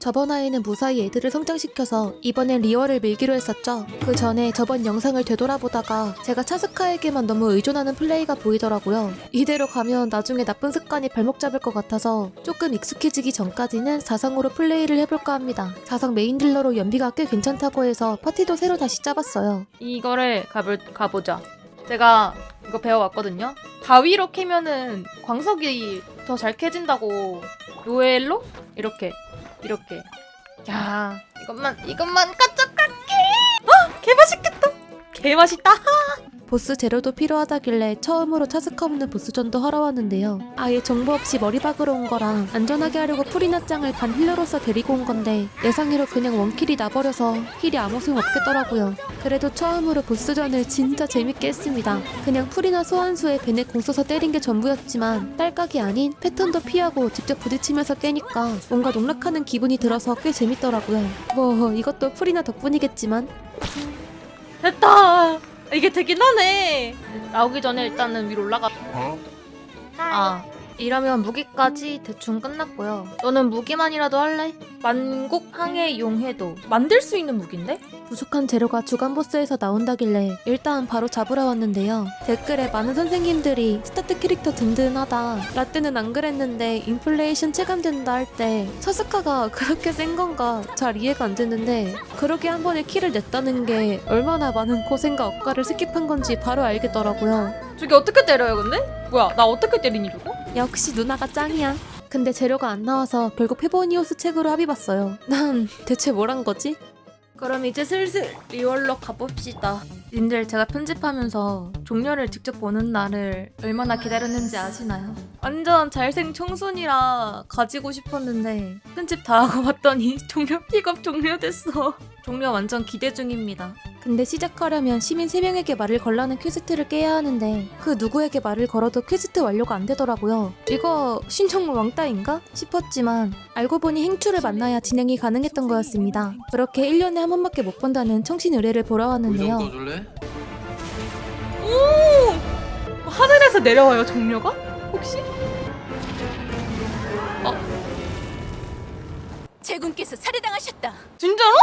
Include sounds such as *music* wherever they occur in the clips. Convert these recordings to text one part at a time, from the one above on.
저번 화에는 무사히 애들을 성장시켜서 이번엔 리얼을 밀기로 했었죠. 그 전에 저번 영상을 되돌아보다가 제가 차스카에게만 너무 의존하는 플레이가 보이더라고요. 이대로 가면 나중에 나쁜 습관이 발목 잡을 것 같아서 조금 익숙해지기 전까지는 사성으로 플레이를 해볼까 합니다. 사성 메인 딜러로 연비가 꽤 괜찮다고 해서 파티도 새로 다시 짜봤어요. 이거를 가볼, 가보자. 제가 이거 배워왔거든요. 바위로 캐면은 광석이 더 잘 캐진다고. 요엘로? 이렇게. 이렇게. 야, 이것만, 이것만 가져갈게! 아! 개맛있겠다! 개맛있다! *laughs* 보스 재료도 필요하다길래 처음으로 차스카 없는 보스전도 하러 왔는데요. 아예 정보 없이 머리 박으러 온 거랑 안전하게 하려고 프리나짱을 반 힐러로서 데리고 온 건데 예상외로 그냥 원킬이 나버려서 힐이 아무 소용 없겠더라고요. 그래도 처음으로 보스전을 진짜 재밌게 했습니다. 그냥 풀이나 소환수에 베넷 공 써서 때린 게 전부였지만 딸깍이 아닌 패턴도 피하고 직접 부딪히면서 깨니까 뭔가 농락하는 기분이 들어서 꽤 재밌더라고요. 뭐 이것도 풀이나 덕분이겠지만 됐다! 이게 되긴 하네! 나오기 전에 일단은 위로 올라가. 아, 이러면 무기까지 대충 끝났고요. 너는 무기만이라도 할래? 만국 항해 용해도. 만들 수 있는 무기인데? 부족한 재료가 주간 보스에서 나온다길래 일단 바로 잡으러 왔는데요. 댓글에 많은 선생님들이 스타트 캐릭터 든든하다. 라떼는 안 그랬는데 인플레이션 체감된다 할때 차스카가 그렇게 센 건가 잘 이해가 안 되는데 그러게 한 번에 키를 냈다는 게 얼마나 많은 고생과 억가를 스킵한 건지 바로 알겠더라고요. 저게 어떻게 때려요, 근데? 뭐야, 나 어떻게 때리니, 저거? 역시 누나가 짱이야. 근데 재료가 안 나와서 결국 페보니오스 책으로 합의 봤어요. 난 대체 뭘 한 거지? 그럼 이제 슬슬 리얼로 가봅시다. 님들 제가 편집하면서 종료를 직접 보는 날을 얼마나 기다렸는지 아시나요? 완전 잘생 청순이라 가지고 싶었는데 편집 다 하고 봤더니 *laughs* 종료 픽업 종료됐어. 종료 완전 기대 중입니다. 근데 시작하려면 시민 3명에게 말을 걸라는 퀘스트를 깨야 하는데 그 누구에게 말을 걸어도 퀘스트 완료가 안 되더라고요. 이거 신청 왕따인가? 싶었지만 알고 보니 행추를 만나야 진행이 가능했던 거였습니다. 그렇게 1년에 한 번밖에 못 본다는 청신 의뢰를 보러 왔는데요. 꺼줄래? 오! 하늘에서 내려와요 종료가? 혹시? 제군께서 살해당하셨다. 진짜로?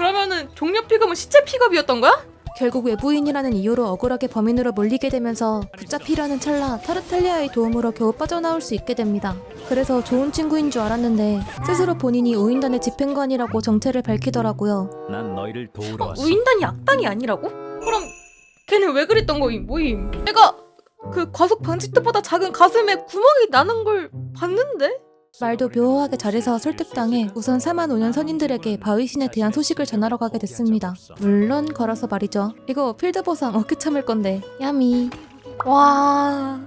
그러면은 종료 픽업은 시체 픽업이었던 거야? 결국 외부인이라는 이유로 억울하게 범인으로 몰리게 되면서 붙잡히려는 찰나 타르탈리아의 도움으로 겨우 빠져나올 수 있게 됩니다. 그래서 좋은 친구인 줄 알았는데 스스로 본인이 우인단의 집행관이라고 정체를 밝히더라고요. 난 너희를 도우러 어, 왔어. 우인단이 악당이 아니라고? 그럼 걔는 왜 그랬던 거임? 뭐임? 내가 그 과속 방지턱보다 작은 가슴에 구멍이 나는 걸 봤는데? 말도 묘하게 잘해서 설득당해 우선 4만 5년 선인들에게 바위신에 대한 소식을 전하러 가게 됐습니다. 물론 걸어서 말이죠. 이거 필드 보상 어깨 참을 건데 야미. 와,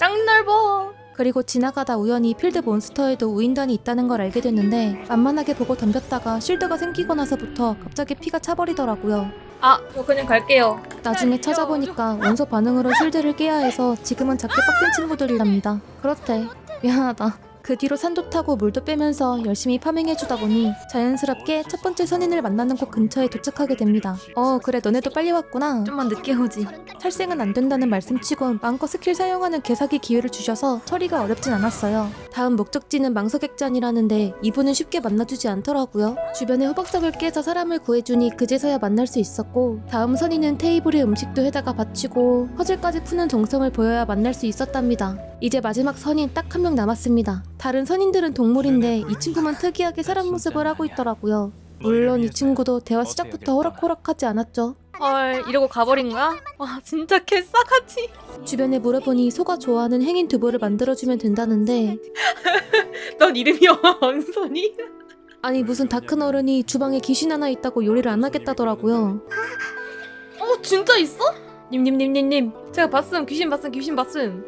짱 넓어. 그리고 지나가다 우연히 필드 몬스터에도 우인단이 있다는 걸 알게 됐는데 만만하게 보고 덤볐다가 쉴드가 생기고 나서부터 갑자기 피가 차버리더라고요. 아, 저 그냥 갈게요. 나중에 찾아보니까 원소 반응으로 쉴드를 깨야 해서 지금은 작게 빡센 친구들이랍니다. 그렇대. 미안하다. 그 뒤로 산도 타고 물도 빼면서 열심히 파밍해주다 보니 자연스럽게 첫 번째 선인을 만나는 곳 근처에 도착하게 됩니다. 어 그래 너네도 빨리 왔구나. 좀만 늦게 오지. 탈생은 안 된다는 말씀치곤 마음껏 스킬 사용하는 개사기 기회를 주셔서 처리가 어렵진 않았어요. 다음 목적지는 망석액잔이라는데 이분은 쉽게 만나주지 않더라고요. 주변에 호박석을 깨서 사람을 구해주니 그제서야 만날 수 있었고 다음 선인은 테이블에 음식도 해다가 바치고 퍼즐까지 푸는 정성을 보여야 만날 수 있었답니다. 이제 마지막 선인 딱 한 명 남았습니다. 다른 선인들은 동물인데 이 친구만 특이하게 사람 모습을 하고 있더라고요. 물론 이 친구도 대화 시작부터 호락호락하지 않았죠. 헐, 이러고 가버린 거야? 와, 진짜 개싸가지. 주변에 물어보니 소가 좋아하는 행인 두부를 만들어주면 된다는데 *laughs* 넌 이름이 언선이? 아니 무슨 다 큰 어른이 주방에 귀신 하나 있다고 요리를 안 하겠다더라고요. 어, 진짜 있어? 님님님님님, 제가 봤음, 귀신 봤음, 귀신 봤음.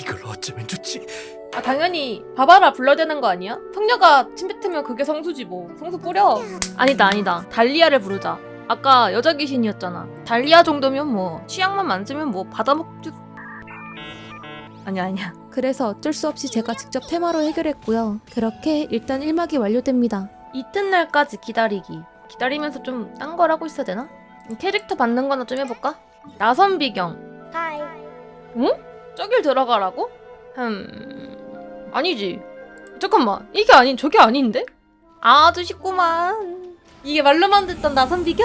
이걸 어쩌면 좋지? 아 당연히 바바라 불러야 되는 거 아니야? 성녀가 침 뱉으면 그게 성수지 뭐 성수 뿌려 아니다 아니다 달리아를 부르자 아까 여자 귀신이었잖아 달리아 정도면 뭐 취향만 만지면 뭐 받아먹지 아니야 아니야 그래서 어쩔 수 없이 제가 직접 테마로 해결했고요. 그렇게 일단 1막이 완료됩니다. 이튿날까지 기다리기 기다리면서 좀 딴 걸 하고 있어야 되나? 캐릭터 받는 거나 좀 해볼까? 나선 비경 하이. 응? 저길 들어가라고? 흠 아니지 잠깐만 이게 아닌 저게 아닌데? 아주 쉽구만. 이게 말로만 듣던 나선 비교?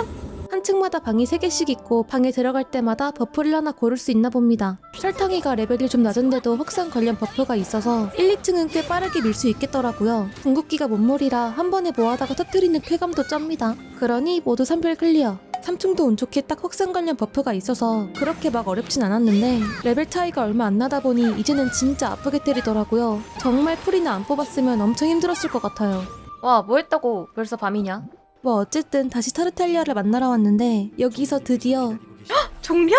한 층마다 방이 3개씩 있고 방에 들어갈 때마다 버프를 하나 고를 수 있나 봅니다. 설탕이가 레벨이 좀 낮은데도 확산 관련 버프가 있어서 1, 2층은 꽤 빠르게 밀 수 있겠더라고요. 궁극기가 몸물이라 한 번에 모아다가 터뜨리는 쾌감도 짭니다. 그러니 모두 3별 클리어. 3층도 운 좋게 딱 확산 관련 버프가 있어서 그렇게 막 어렵진 않았는데 레벨 차이가 얼마 안 나다 보니 이제는 진짜 아프게 때리더라고요. 정말 풀이나 안 뽑았으면 엄청 힘들었을 것 같아요. 와, 뭐 했다고 벌써 밤이냐? 뭐 어쨌든 다시 타르탈리아를 만나러 왔는데 여기서 드디어 종려?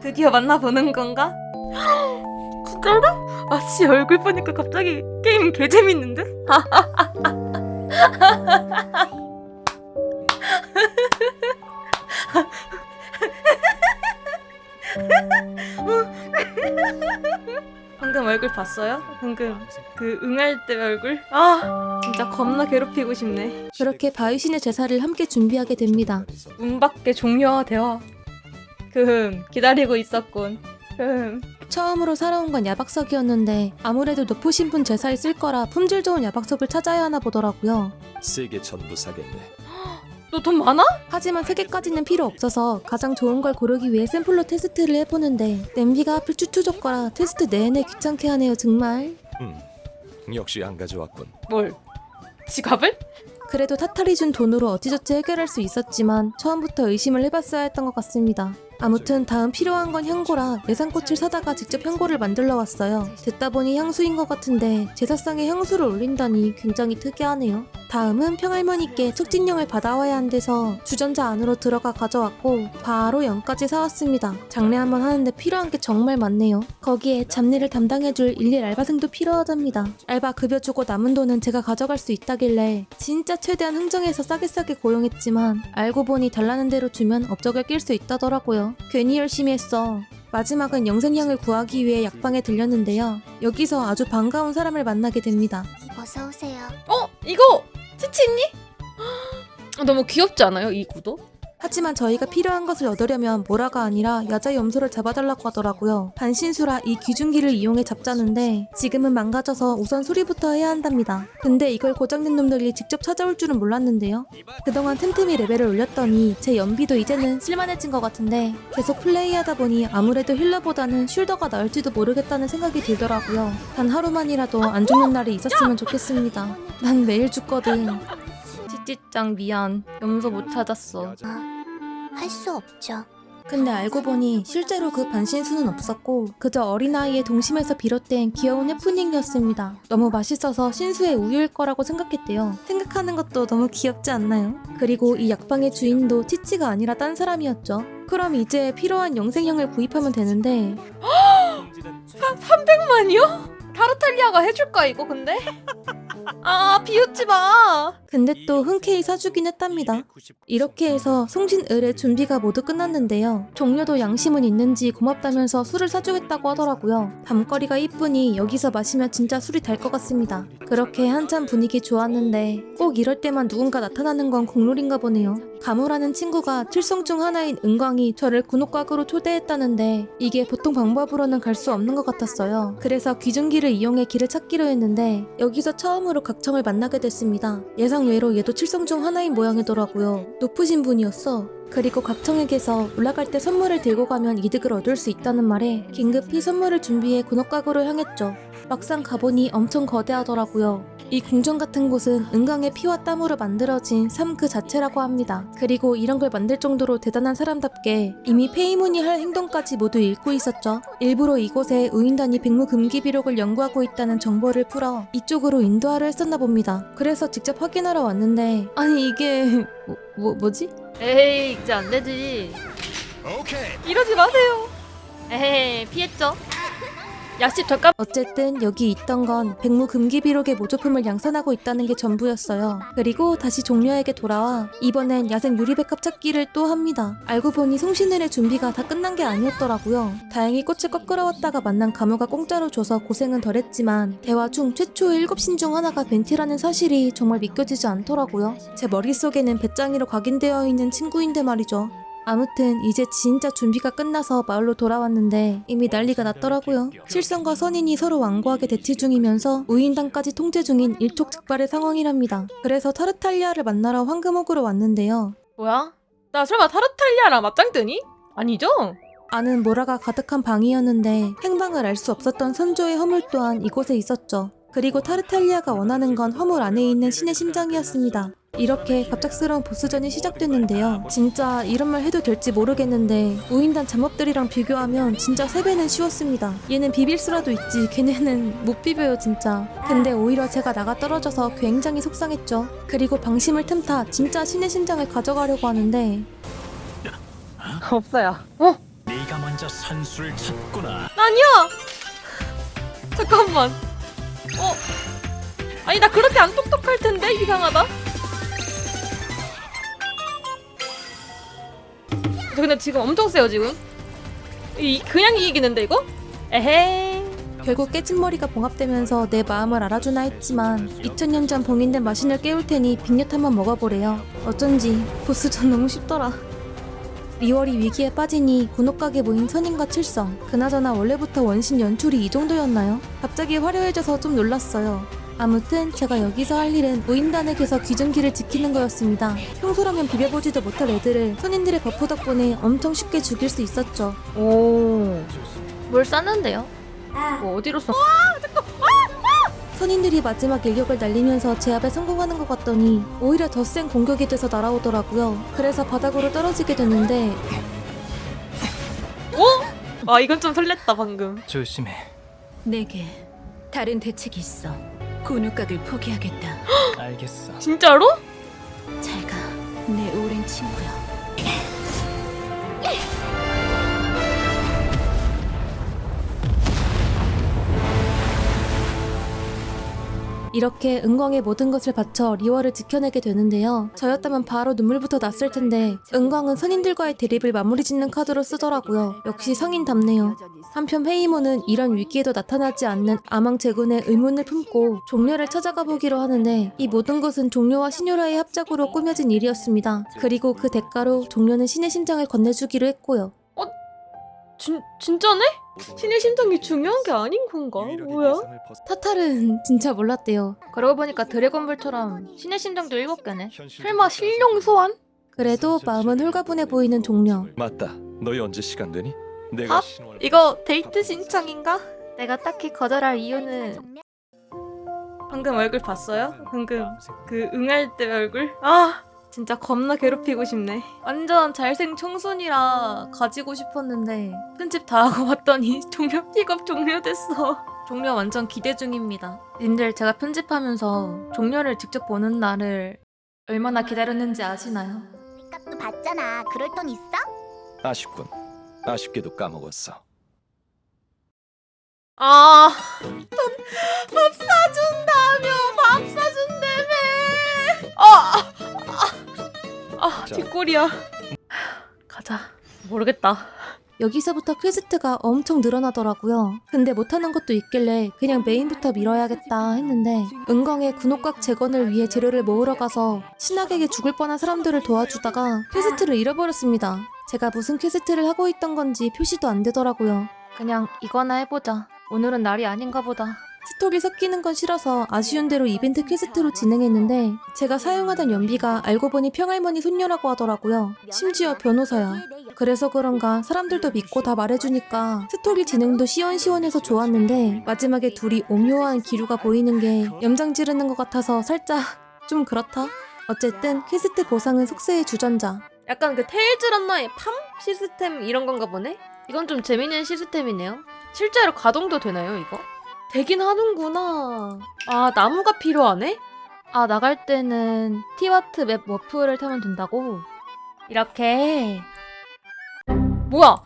드디어 만나보는 건가? 진짜로? 아씨 얼굴 보니까 갑자기 게임 개 재밌는데? *laughs* 방금 얼굴 봤어요? 방금 그 응할 때 얼굴? 아 진짜 겁나 괴롭히고 싶네 그렇게 바위신의 제사를 함께 준비하게 됩니다. 문 밖에 종료와 대화 금 기다리고 있었군 금 처음으로 살아온 건 야박석이었는데 아무래도 높으신 분 제사에 쓸 거라 품질 좋은 야박석을 찾아야 하나 보더라고요. 세계 전부 사겠네. 너 돈 많아? 하지만 세 개까지는 필요 없어서 가장 좋은 걸 고르기 위해 샘플로 테스트를 해보는데 냄비가 하필 추추족 거라 테스트 내내 귀찮게 하네요 정말. 음, 역시 안 가져왔군. 뭘? 지갑을? 그래도 타탈이 준 돈으로 어찌저찌 해결할 수 있었지만 처음부터 의심을 해봤어야 했던 것 같습니다. 아무튼 다음 필요한 건 향고라 예산꽃을 사다가 직접 향고를 만들러 왔어요. 듣다 보니 향수인 것 같은데 제사상에 향수를 올린다니 굉장히 특이하네요. 다음은 평할머니께 척진령을 받아와야 한대서 주전자 안으로 들어가 가져왔고 바로 연까지 사왔습니다. 장례 한번 하는데 필요한 게 정말 많네요. 거기에 잡일을 담당해줄 일일 알바생도 필요하답니다. 알바 급여 주고 남은 돈은 제가 가져갈 수 있다길래 진짜 최대한 흥정해서 싸게 싸게 고용했지만 알고 보니 달라는 대로 주면 업적을 낄 수 있다더라고요. 괜히 열심히 했어. 마지막은 영생향을 구하기 위해 약방에 들렸는데요. 여기서 아주 반가운 사람을 만나게 됩니다. 어서 오세요. 어? 이거 치치니? *gasps* 너무 귀엽지 않아요 이 구도? 하지만 저희가 필요한 것을 얻으려면 모라가 아니라 야자 염소를 잡아달라고 하더라고요. 반신수라 이 귀중기를 이용해 잡자는데 지금은 망가져서 우선 수리부터 해야 한답니다. 근데 이걸 고장낸 놈들이 직접 찾아올 줄은 몰랐는데요. 그동안 틈틈이 레벨을 올렸더니 제 연비도 이제는 쓸만해진 것 같은데 계속 플레이하다 보니 아무래도 힐러보다는 쉴더가 나을지도 모르겠다는 생각이 들더라고요. 단 하루만이라도 안 죽는 날이 있었으면 좋겠습니다. 난 매일 죽거든. 치치짱 미안 염소 못 찾았어 할 수 없죠. 근데 알고 보니 실제로 그 반신수는 없었고 그저 어린아이의 동심에서 비롯된 귀여운 해프닝이었습니다. 너무 맛있어서 신수의 우유일 거라고 생각했대요. 생각하는 것도 너무 귀엽지 않나요? 그리고 이 약방의 주인도 치치가 아니라 딴 사람이었죠. 그럼 이제 필요한 영생형을 구입하면 되는데 *gasps* 300만이요? 타르탈리아가 해줄까 이거 근데? *laughs* 아 비웃지 마 근데 또 흔쾌히 사주긴 했답니다. 이렇게 해서 송신을의 준비가 모두 끝났는데요. 종료도 양심은 있는지 고맙다면서 술을 사주겠다고 하더라고요. 밤거리가 이쁘니 여기서 마시면 진짜 술이 달것 같습니다. 그렇게 한참 분위기 좋았는데 꼭 이럴 때만 누군가 나타나는 건 국룰인가 보네요. 가무라는 친구가 칠성 중 하나인 은광이 저를 군옥각으로 초대했다는데 이게 보통 방법으로는 갈 수 없는 것 같았어요. 그래서 귀중기를 이용해 길을 찾기로 했는데 여기서 처음으로 각청을 만나게 됐습니다. 예상 외로 얘도 칠성 중 하나인 모양이더라고요. 높으신 분이었어. 그리고 각청에게서 올라갈 때 선물을 들고 가면 이득을 얻을 수 있다는 말에 긴급히 선물을 준비해 군옥각으로 향했죠. 막상 가보니 엄청 거대하더라고요. 이 궁전 같은 곳은 은강의 피와 땀으로 만들어진 삶 그 자체라고 합니다. 그리고 이런 걸 만들 정도로 대단한 사람답게 이미 페이문이 할 행동까지 모두 읽고 있었죠. 일부러 이곳에 우인단이 백무 금기 비록을 연구하고 있다는 정보를 풀어 이쪽으로 인도하려 했었나 봅니다. 그래서 직접 확인하러 왔는데 아니 이게 뭐, 뭐 뭐지? 에이 이제 안 되지 오케이. 이러지 마세요 에헤이 피했죠 약식 잠깐 어쨌든 여기 있던 건 백무 금기 비록의 모조품을 양산하고 있다는 게 전부였어요. 그리고 다시 종려에게 돌아와 이번엔 야생 유리백합 찾기를 또 합니다. 알고 보니 송신을의 준비가 다 끝난 게 아니었더라고요. 다행히 꽃을 꺾으러 왔다가 만난 가무가 공짜로 줘서 고생은 덜했지만 대화 중 최초의 일곱 신 중 하나가 벤티라는 사실이 정말 믿겨지지 않더라고요. 제 머릿속에는 배짱이로 각인되어 있는 친구인데 말이죠. 아무튼 이제 진짜 준비가 끝나서 마을로 돌아왔는데 이미 난리가 났더라고요. 실성과 선인이 서로 완고하게 대치 중이면서 우인당까지 통제 중인 일촉즉발의 상황이랍니다. 그래서 타르탈리아를 만나러 황금옥으로 왔는데요. 뭐야? 나 설마 타르탈리아랑 맞짱 뜨니? 아니죠? 안은 모라가 가득한 방이었는데 행방을 알 수 없었던 선조의 허물 또한 이곳에 있었죠. 그리고 타르탈리아가 원하는 건 허물 안에 있는 신의 심장이었습니다. 이렇게 갑작스러운 보스전이 시작됐는데요. 진짜 이런 말 해도 될지 모르겠는데 우인단 잠업들이랑 비교하면 진짜 3배는 쉬웠습니다. 얘는 비빌 수라도 있지 걔네는 못 비벼요 진짜. 근데 오히려 제가 나가 떨어져서 굉장히 속상했죠. 그리고 방심을 틈타 진짜 신의 심장을 가져가려고 하는데 없어요. 네가 먼저 산수를 찾구나. 아니야! 잠깐만. 어? 아니, 나 그렇게 안 똑똑할 텐데? 이상하다. 저 근데 지금 엄청 세요, 지금. 이, 그냥 이기는데, 이거? 에헤이. 결국 깨진 머리가 봉합되면서 내 마음을 알아주나 했지만 2000년 전 봉인된 마신을 깨울 테니 빅엿 한번 먹어보래요. 어쩐지 보스전 너무 쉽더라. 리월이 위기에 빠지니 군옥각에 모인 선인과 칠성. 그나저나 원래부터 원신 연출이 이 정도였나요? 갑자기 화려해져서 좀 놀랐어요. 아무튼 제가 여기서 할 일은 무인단에게서 귀중기를 지키는 거였습니다. 평소라면 비벼보지도 못할 애들을 선인들의 버프 덕분에 엄청 쉽게 죽일 수 있었죠. 오. 뭘 쌌는데요? 뭐 어디로 써? 선인들이 마지막 일격을 날리면서 제압에 성공하는 것 같더니 오히려 더 센 공격이 돼서 날아오더라고요. 그래서 바닥으로 떨어지게 됐는데 아, 이건 좀 설렜다, 방금. 조심해. 내게 다른 대책이 있어. 군우각을 포기하겠다. *gasps* 알겠어. 진짜로? 잘 가, 내 오랜 친구야. 이렇게 은광의 모든 것을 바쳐 리월을 지켜내게 되는데요. 저였다면 바로 눈물부터 났을 텐데 은광은 선인들과의 대립을 마무리 짓는 카드로 쓰더라고요. 역시 성인답네요. 한편 페이모는 이런 위기에도 나타나지 않는 아망 제군의 의문을 품고 종려를 찾아가 보기로 하는데 이 모든 것은 종려와 신요라의 합작으로 꾸며진 일이었습니다. 그리고 그 대가로 종려는 신의 심장을 건네주기로 했고요. 진, 진짜네? 신의 심장이 중요한 게 아닌 건가? 뭐야? 타탈은 진짜 몰랐대요. 그러고 보니까 드래곤볼처럼 신의 심장도 일곱 개네. 설마 실용 소환? 그래도 마음은 홀가분해 보이는 종려. 맞다. 너희 언제 시간 되니? 내가 밥? 신호를 이거 데이트 신청인가? 내가 딱히 거절할 이유는 방금 얼굴 봤어요? 방금 그 응할 때 얼굴? 아 진짜 겁나 괴롭히고 싶네. 완전 잘생 청순이라 가지고 싶었는데 편집 다 하고 왔더니 *laughs* 종료 픽업 종료됐어. 종료 완전 기대 중입니다. 님들 제가 편집하면서 종료를 직접 보는 날을 얼마나 기다렸는지 아시나요? 값도 받잖아. 그럴 돈 있어? 아쉽군. 아쉽게도 까먹었어. 아, *laughs* 돈, 밥 사준다며, 밥 사준다며. 뒷골이야. 가자. 모르겠다. 여기서부터 퀘스트가 엄청 늘어나더라고요. 근데 못하는 것도 있길래 그냥 메인부터 밀어야겠다 했는데 은광의 군옥각 재건을 위해 재료를 모으러 가서 신학에게 죽을 뻔한 사람들을 도와주다가 퀘스트를 잃어버렸습니다. 제가 무슨 퀘스트를 하고 있던 건지 표시도 안 되더라고요. 그냥 이거나 해보자. 오늘은 날이 아닌가 보다. 스토리 섞이는 건 싫어서 아쉬운 대로 이벤트 퀘스트로 진행했는데 제가 사용하던 연비가 알고 보니 평할머니 손녀라고 하더라고요. 심지어 변호사야. 그래서 그런가 사람들도 믿고 다 말해주니까 스토리 진행도 시원시원해서 좋았는데 마지막에 둘이 오묘한 기류가 보이는 게 염장 지르는 것 같아서 살짝 좀 그렇다. 어쨌든 퀘스트 보상은 속세의 주전자. 약간 그 테일즈 런너의 팜 시스템 이런 건가 보네? 이건 좀 재밌는 시스템이네요. 실제로 가동도 되나요, 이거? 되긴 하는구나. 아, 나무가 필요하네? 아, 나갈 때는 티와트 맵 워프를 타면 된다고? 이렇게. 뭐야?